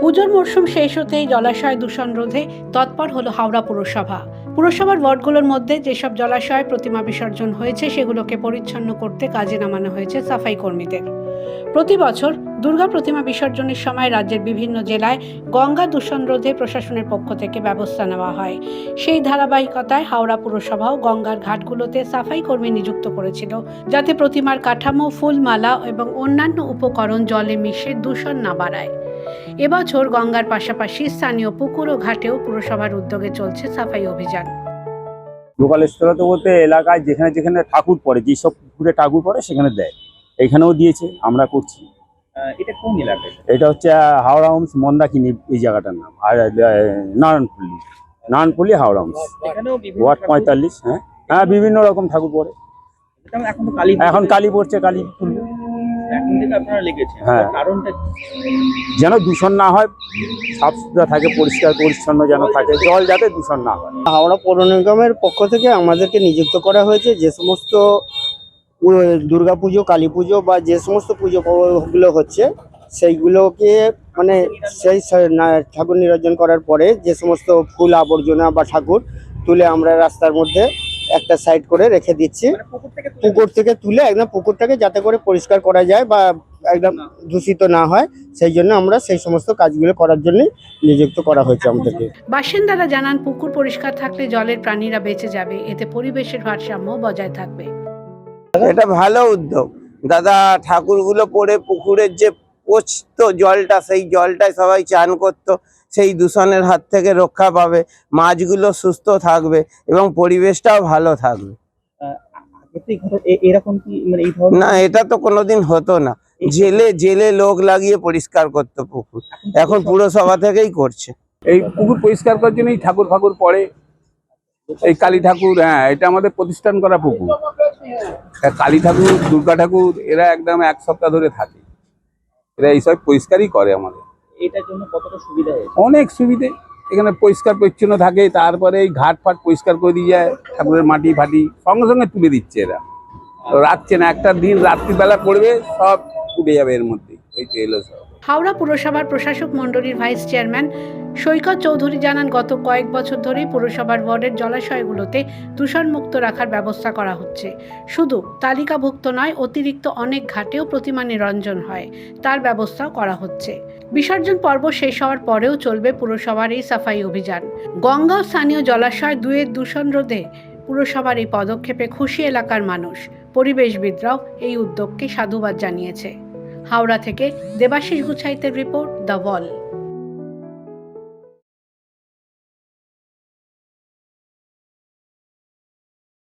পুজোর মরশুম শেষ হতেই জলাশয় দূষণ রোধে তৎপর হলো হাওড়া পুরসভা। পুরসভার ওয়ার্ডগুলোর মধ্যে যেসব জলাশয় প্রতিমা বিসর্জন হয়েছে, সেগুলোকে পরিচ্ছন্ন করতে কাজে নামানো হয়েছে সাফাই কর্মীদের। প্রতি বছর দুর্গা প্রতিমা বিসর্জনের সময় রাজ্যের বিভিন্ন জেলায় গঙ্গা দূষণ রোধে প্রশাসনের পক্ষ থেকে ব্যবস্থা নেওয়া হয়। সেই ধারাবাহিকতায় হাওড়া পুরসভাও গঙ্গার ঘাটগুলোতে সাফাই কর্মী নিযুক্ত করেছিল, যাতে প্রতিমার কাঠামো, ফুলমালা এবং অন্যান্য উপকরণ জলে মিশে দূষণ না বাড়ায়। এবছর গঙ্গার পাশাপাশি স্থানীয় পুকুর ও ঘাটেও পুরসভার উদ্যোগে চলছে সাফাই অভিযান। লোকাল স্তরতে বলতে এলাকায় যেখানে যেখানে ঠাকুর পড়ে যেসব পুকুরে ঠাকুর পড়ে সেখানে দেয়। এখানেও দিয়েছে আমরা করছি। এটা কোন এলাকায়? এটা হচ্ছে হাওড়া হোমস মন্দাকিনী এই জায়গাটার নাম। আর নারায়ণপল্লী। নারায়ণপল্লী হাওড়া হোমস। ওয়ার্ড পঁয়তাল্লিশ হ্যাঁ। হ্যাঁ বিভিন্ন রকম ঠাকুর পড়ে। এখন কালী এখন কালী পড়ছে কালী হ্যাঁ। যেন দূষণ না হয় সাফ সুতরা থাকে পরিষ্কার পরিচ্ছন্ন যেন থাকে জল যাতে দূষণ না হয়। হাওড়া পৌর নিগমের পক্ষ থেকে আমাদেরকে নিযুক্ত করা হয়েছে যে সমস্ত দুর্গা পুজো কালী পুজো বা যে সমস্ত পুজো গুলো হচ্ছে সেইগুলোকে মানে সেই ঠাকুর নিরঞ্জন করার পরে যে সমস্ত ফুল আবর্জনা বা ঠাকুর তুলে আমরা রাস্তার মধ্যে একটা সাইড করে রেখে দিচ্ছি। মানে পুকুর থেকে তুলে একদম পুকুরটাকে যাতে করে পরিষ্কার করা যায় বা একদম দূষিত না হয় সেই জন্য আমরা সেই সমস্ত কাজগুলো করার জন্য নিযুক্ত করা হয়েছে আমাদেরকে। বাসিন্দারা জানান পুকুর পরিষ্কার থাকলে জলের প্রাণীরা বেঁচে যাবে এতে পরিবেশের ভারসাম্য বজায় থাকবে। এটা ভালো উদ্যোগ। দাদা ঠাকুরগুলো পড়ে পুকুরের যে পচতো জলটা সেই জলটায় সবাই চান করতো। সেই দূষণের হাত থেকে রক্ষা পাবে মাছগুলো সুস্থ থাকবে এবং পরিবেশটাও ভালো থাকবে। এরকম কি মানে এই না এটা তো কোনোদিন হতো না। জেলে জেলে লোক লাগিয়ে পরিষ্কার করতো পুকুর। এখন পুরসভা থেকেই করছে। এই পুকুর পরিষ্কার করার জন্যই ঠাকুর ফাকুর পড়ে। এই কালী ঠাকুর হ্যাঁ এটা আমাদের প্রতিষ্ঠান করা পুকুর। কালী ঠাকুর দুর্গা ঠাকুর এরা একদম এক সপ্তাহ ধরে থাকে। এরা এইসব পরিষ্কারই করে আমাদের। এটার জন্য কতটা সুবিধা হয়েছে? অনেক সুবিধে। এখানে পরিষ্কার পরিচ্ছন্ন থাকে তারপরে এই ঘাট ফাট পরিষ্কার করে দিয়ে যায় ঠাকুরের মাটি ফাটি সঙ্গে সঙ্গে তুলে দিচ্ছে এরা। রাখছে না একটা দিন রাত্রিবেলা পড়বে সব উঠে যাবে এর মধ্যে। এই তো এলো সব। হাওড়া পুরসভার প্রশাসক মণ্ডলীর ভাইস চেয়ারম্যান সৈকত চৌধুরী জানান গত কয়েক বছর ধরেই পুরসভার ওয়ার্ডের জলাশয়গুলোতে দূষণমুক্ত রাখার ব্যবস্থা করা হচ্ছে। শুধু তালিকাভুক্ত নয় অতিরিক্ত অনেক ঘাটেও প্রতিমা নিরঞ্জন হয়। তার ব্যবস্থাও করা হচ্ছে। বিসর্জন পর্ব শেষ হওয়ার পরেও চলবে পুরসভার এই সাফাই অভিযান। গঙ্গা স্থানীয় জলাশয় দুয়ের দূষণ রোধে পুরসভার এই পদক্ষেপে খুশি এলাকার মানুষ। পরিবেশবিদরাও এই উদ্যোগকে সাধুবাদ জানিয়েছে। হাওড়া থেকে দেবাশিস গুছাইতের রিপোর্ট দ্য ওয়াল।